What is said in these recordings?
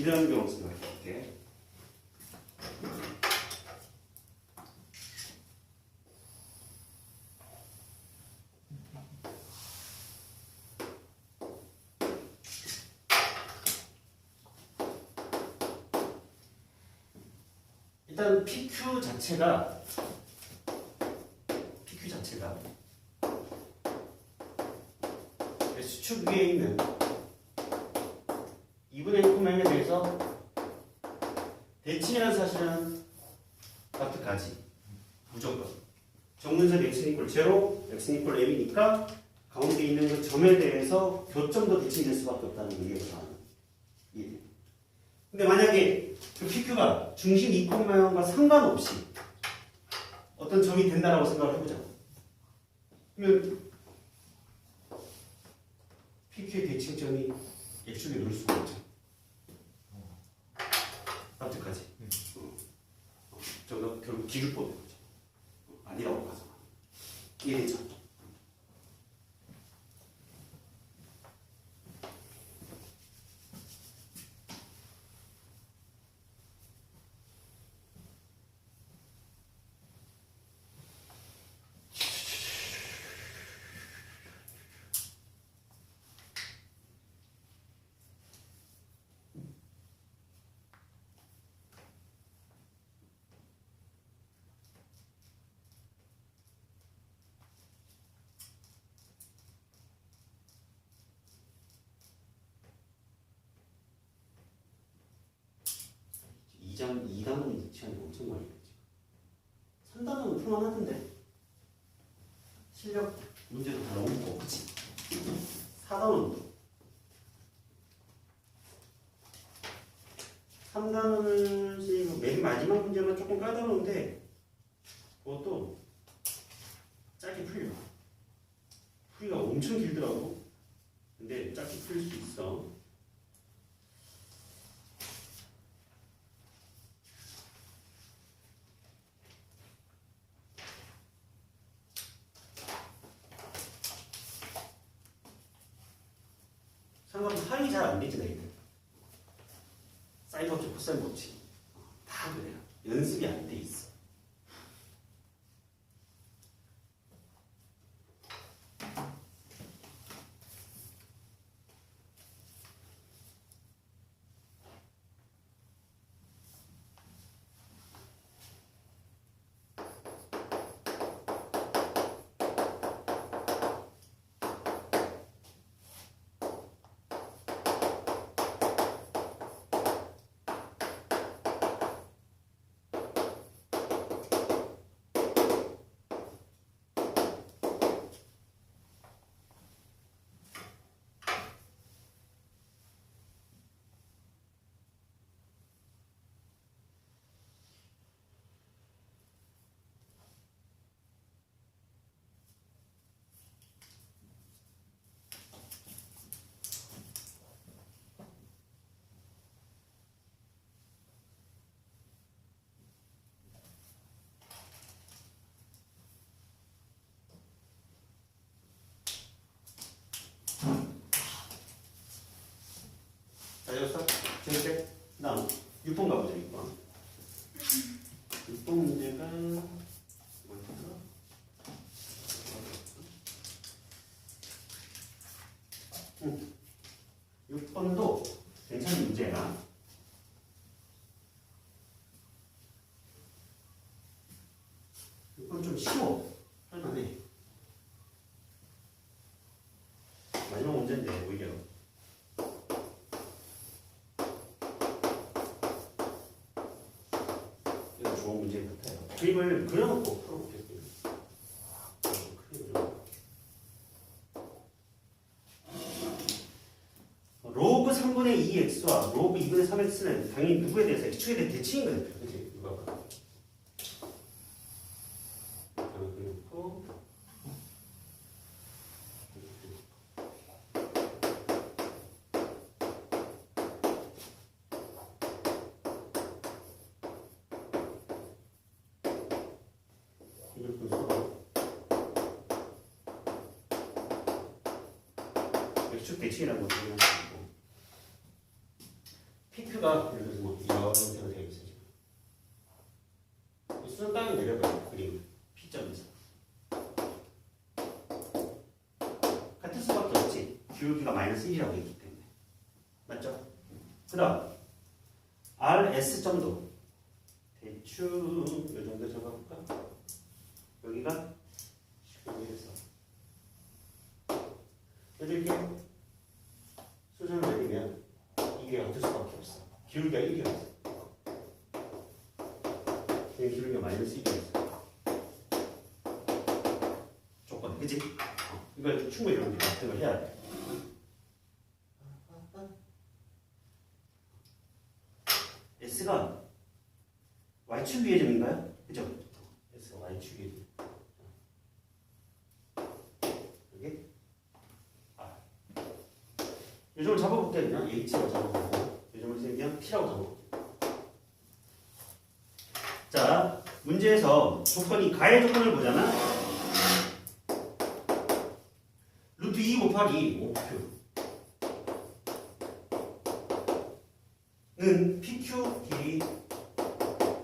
이런 경우 볼게. 일단 PQ 자체가 PQ 자체가 수축 위에 있는 2분의 1 코마인에 대해서 대칭이라는 사실은 납득하지. 무조건. 정문선 x는 이꼴 제로 x는 이꼴 m이니까 가운데 있는 그 점에 대해서 교점도 대칭될 수밖에 없다는 게 이해가 가는 이해 근데 만약에 그 PQ가 중심 2콤마형과 상관없이 어떤 점이 된다라고 생각을 해보자. 그러면 PQ의 대칭점이 X축에 놓을 수가 없죠. 납득하지? 어. 어. 저거 결국 기술법인 거죠. 어, 아니라고 가서 이해되죠? 이장 2단원 시간이 엄청 많이 걸리죠. 3단원은 풀만하던데. 실력 문제도 다 넘고 그치? 4단원도 3단원은 지금 맨 마지막 문제만 조금 까다로운데 그것도 짧게 풀려. 풀이가 엄청 길더라고. 근데 짧게 풀릴 수 있어 상관은 활이 잘 안 되지 너희들. 사인 법칙 코사인 법칙 다 그래요. 연습이 안 돼 있어 자 여기서 제때 다음 6번 가보자 6번 6번 문제가 뭐였더라? 응. 6번도 괜찮은 문제야 6번 좀 쉬워 할만해 마지막 문제인데 오히려 이거 좋은 문제 같아요. 그림을 그려놓고. 그림을 그려놓고. 로그 3분의 2x와 로그 2분의 3x는 당연히 누구에 대해서 x축에 대해 대칭인 거예요. 그치? 누가 봐. 하나 그려놓고. 이걸 보면서 x축 걸 정리하시고 PQ Q가 예를 들어서 뭐 이런 형태로 되어 있어 지금. 이 수는 땅에 내려봐요. 그림 P점에서. 같을 수밖에 없지. 기울기가 마이너스 1이라고 했기 때문에. 맞죠? 그 다음 RS 점도 대충 이 정도 적어볼까? 여기가 19에서 이렇게 수선을 내리면 이게 어쩔 수밖에 없어. 기울기가 1이었어. 여기 기울기가 마이너스 1이었어. 조건, 그치? 어, 이걸 충분히 이런 납득을 해야 돼. R. 요점을 잡아볼게 그냥 H라고 잡아보고 그냥 T라고 잡아볼게. 자, 문제에서 조건이 가해 조건을 보잖아. 루트 2 곱하기 5Q 는 PQ 길이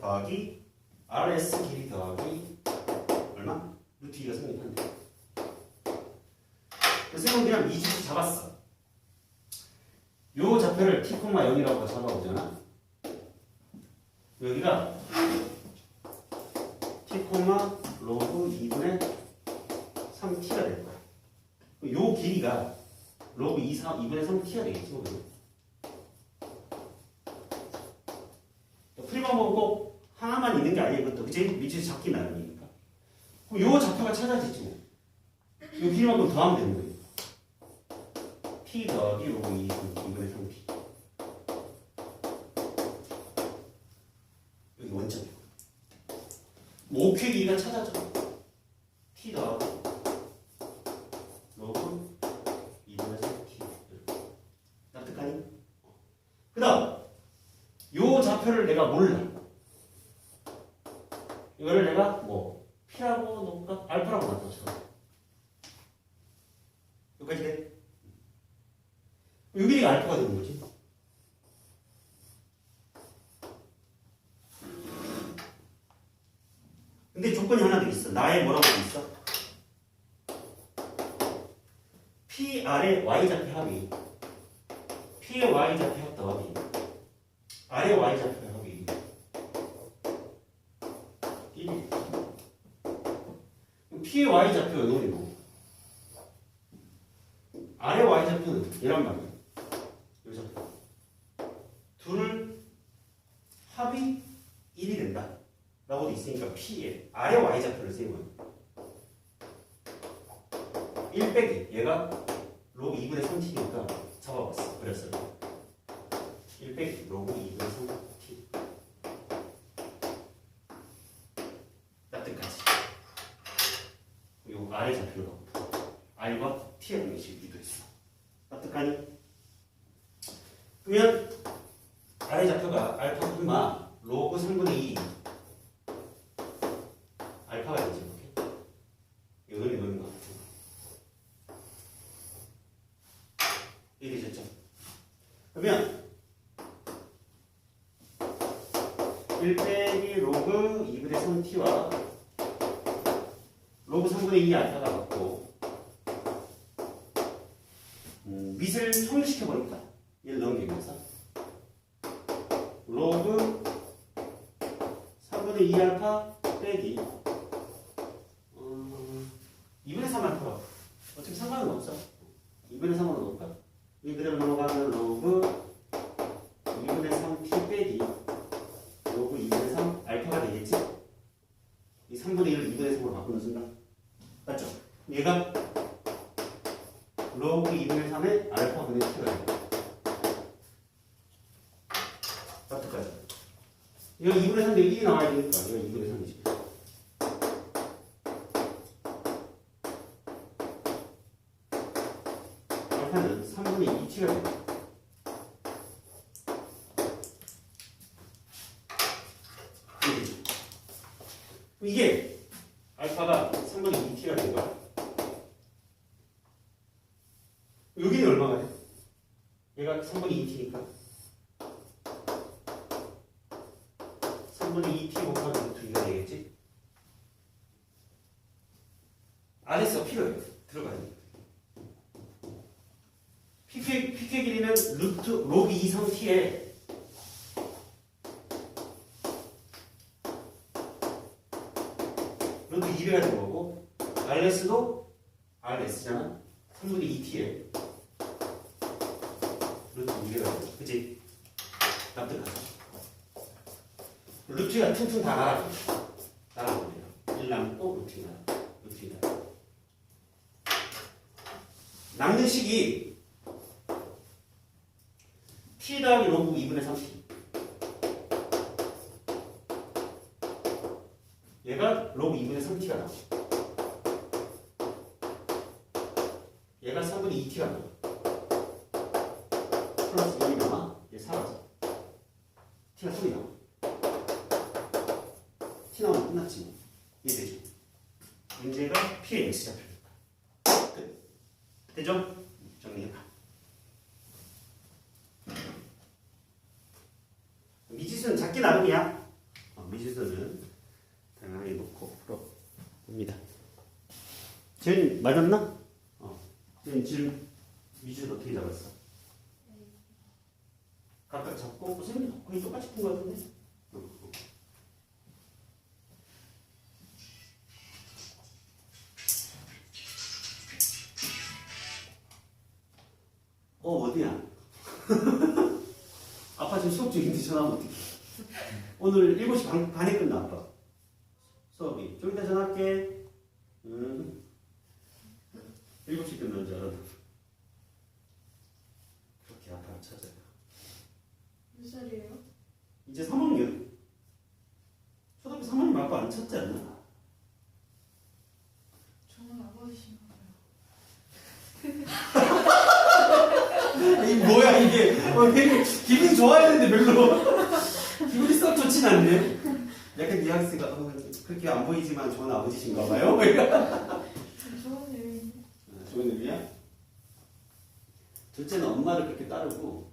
더하기 RS 길이 더하기 얼마? 루트 2가 성립한대. 그래서 그냥 이집트 잡았어. 요 좌표를 t, 0이라고 잡아보잖아. 여기가 t, 로그 2분의 3t가 될 거야. 요 길이가 로그 2, 3, 2분의 3t가 되겠지, 그러면. 풀이 방법은 꼭 하나만 있는 게 그것도. 그치? 밑에서 잡기 나름이니까. 그럼 요 좌표가 찾아지지 뭐. 요 길이만큼 더하면 되는 거예요. p 더하기 로그 2, 2분의 3t. 5큐 길이가 찾아져. t 더하기 로그 2분의 3t. 납득하니? 그 다음, 요 좌표를 내가 몰라. 이거를 내가 뭐, P라고 놓을까? 알파라고 놔둬. 여기까지 돼? 여기가 알파가 되는 거지. 근데 조건이 하나 더 있어. 나의 뭐라고 돼 있어? P 아래 Y 좌표 합이 P의 Y 좌표 합 더하기 아래 Y 좌표 합이 1 P의 Y 좌표 요놈이고 아래 Y 좌표는 이란 말이야. 요 좌표. 둘을 합이 1이 된다. 라고 돼 있으니까 P의 아래 Y 좌표를 세우면 1 빼기 얘가 로그 2분의 3t니까 잡아봤어. 그랬어요. 1 빼기 로그 2분의 3t 납득까지. 좌표를 갖고 R과 T의 방식이 유도했어. 납득하니? 그러면 아래 좌표가 알파 콤마 로그 3분의 2 알파가 되지 이렇게 이놈이 노는 거 같아 이해되셨죠? 그러면 1 빼기 로그 2분의 3t와 로그 3분의 2 알파가 같고 음, 밑을 통일시켜버릴까? 얘를 넘기면서 로그 3분의 2 알파 빼기 어, 2분의 3 알파로 어차피 상관은 없어 2분의 3으로 놓을까? 이 그대로 넘어가면 로그 2분의 3t 빼기 로그 2분의 3 알파가 되겠지? 이 3분의 1을 2분의 3으로 바꾸는 순간 맞죠? 얘가 로그 2분의 3의 알파 분의 t가 돼 어떡하죠? 이거 2분의 3인데 1이 나와야 되니까. 이거 2분의 3이지 3분의 2t니까. 3분의 2t 곱하기 2가 되겠지? 안 했어 필요해. 들어가야 돼. pk, pk 길이는 루트 로그 2 3t에 루트 2배가 된 거고 RS도 RS잖아. 3분의 2t에. 루트 2배가 된 거. 그치? 납득하자. 루트가 퉁퉁 다 날아가. 날아갑니다. 1 남고 루트 2 날아. 루트 2 날아. 남는 식이 t 더하기 로그 2분의 3t 얘가 로그 2분의 3t가 나와 얘가 3분의 2t가 나와 플러스 1이 남아 얘 사라져 t가 3이 나와 t 나오면 끝났지 뭐 이해되죠? 문제가 p의 x 잡혀있다 끝 되죠? 정리해봐 미지수는 작게 나름이야. 어, 미지수는 다양하게 놓고 풀어봅니다. 지금 맞았나? 어. 지금 지금 미지수 어떻게 잡았어? 각각 잡고 선생님 거의 똑같이 푼것 같은데? 어, 어디야? 아빠 지금 수업 중인데 전화하면 어떡해 오늘 7시 반, 반에 끝나 아빠 수업이 좀 이따 전화할게 음. 7시 끝난 줄 알았는데 그렇게 아빠를 찾아요 몇 살이에요? 이제 3학년 초등학교 3학년 아빠 안 찾지 않나? 저는 아버지신가 봐요. 이 뭐야 이게 어, 되게 기분 좋아야 되는데 별로 기분이 썩 좋진 않네 약간 뉘앙스가 어, 그렇게 안 보이지만 좋은 아버지신가 봐요 좋은 일인데. 아, 좋은 의미야? 둘째는 엄마를 그렇게 따르고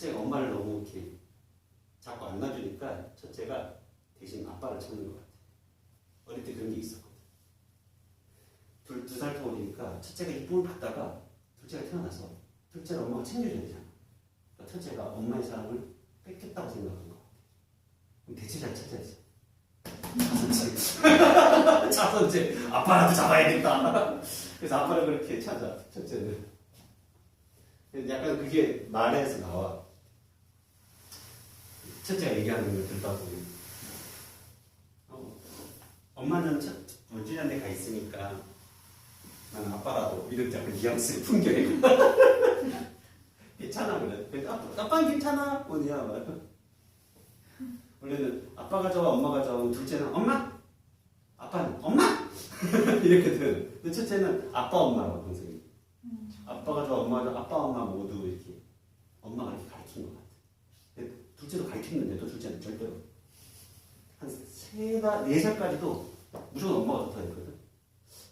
둘째가 엄마를 너무 이렇게 자꾸 안 놔주니까 첫째가 대신 아빠를 찾는 것 같아 어릴 때 그런 게 있었거든. 둘 두살 터울이니까 첫째가 이쁨을 받다가 둘째가 태어나서 둘째를 엄마가 챙겨줘야 되잖아. 그러니까 첫째가 엄마의 사랑을 뺏겼다고 생각한 것 같아 그럼 대체 잘 찾아야지. 자선제. 자선제. 아빠라도 잡아야겠다. 그래서 아빠를 그렇게 찾아 첫째는 약간 그게 말에서 나와 첫째가 얘기하는 걸 듣다 보니 어, 엄마는 첫 울진한데 가 있으니까 나는 아빠라도 이런 약간 뉘앙스를 풍겨해. 괜찮아 그래. 그래서 아빠, 아빠는 괜찮아 뭐냐 말 원래는 아빠가 좋아 엄마가 좋아. 둘째는 엄마? 아빠는 엄마? 이렇게든 근데 첫째는 아빠 엄마라고 동생이 음. 아빠가 좋아 엄마가 좋아. 아빠 엄마 모두 이렇게 엄마가 이렇게 가르친 것 같아. 근데 둘째도 가르쳤는데도 둘째는 절대로. 한 세 달 네 살까지도 무조건 엄마가 좋다 했거든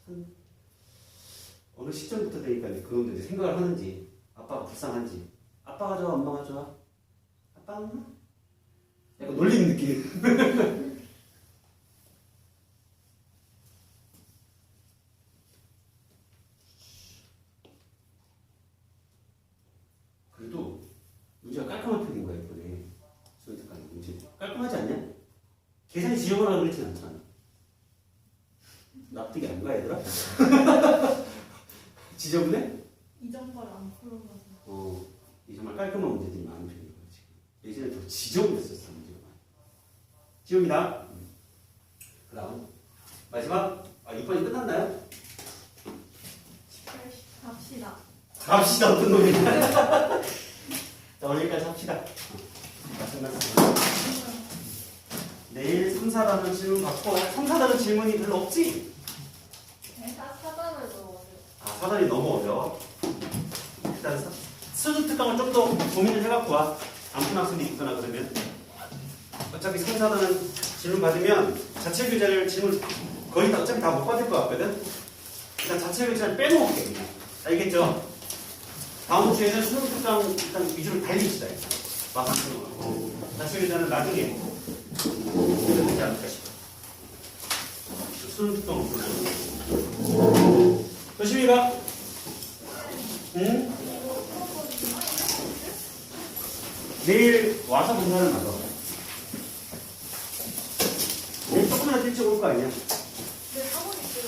한 어느 시점부터 되니까 이제 그놈들 이제 생각을 하는지 아빠가 불쌍한지. 아빠가 좋아 엄마가 좋아? 아빠 엄마 약간 놀리는 느낌 그래도 문제가 깔끔한 편인 거야 이번에 수능특강 문제 깔끔하지 않냐? 계산이 지저분하고 그렇진 않잖아 납득이 안 가 얘들아? 지저분해? 이전 걸안 풀어봐서. 어, 이 정말 깔끔한 문제들이 많은 거야 지금 예전에 더 지저분했었어 문제가 지웁니다 음. 그 다음 마지막 아 6번이 끝났나요? 18, 갑시다. 갑시다 어떤 놈이냐 자 오늘까지 합시다 어, 마찬가지 3, 4단원 질문 받고 3, 4단원 질문이 별로 없지? 네, 사, 사단을 넣어요. 아, 사단이 너무 어려워. 일단 사- 수능 특강을 좀 더 고민을 해갖고 와. 안푼 학생이 있거나 그러면. 어차피 3, 4단은 질문 받으면 자체 교재를 질문 거의 다 어차피 다 못 받을 것 같거든? 일단 자체 교재를 빼놓을게, 그냥. 알겠죠? 다음 주에는 수능 특강 일단 위주로 달립시다. 일단. 막상 어, 자체 교재는 나중에 되지 않을까 싶어. 수능 특강을 보려고. 가? 응? 내일 와서 검사를 받아. 내일 조금이라도 일찍 올 거 아니야? 네, 학원 있어요.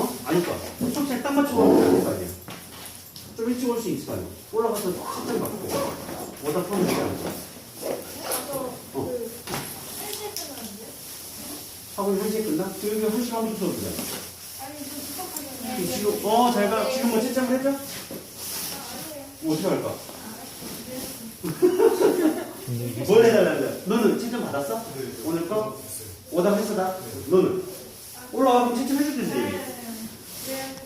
어? 아닐까? 수업시간 딱 맞추고 오면 안될 거 아니야? 좀 일찍 올 수 있을 거 아니야? 올라가서 채점 받고 오다 푸는 게 아니야. 가서 어. 그 헬스에 끝나는데? 학원 1시에 끝나? 지금 여기 1시 반부터 수업이야. 부탁하는데. 지금, 어, 잘 가. 지금 뭐 채점을 했죠? 아. 뭐 어떻게 할까? 뭘 해달라는 거야? 너는 채점 받았어? 오늘 거? 오답 했어 다? 너는? 올라가면 채점 해줄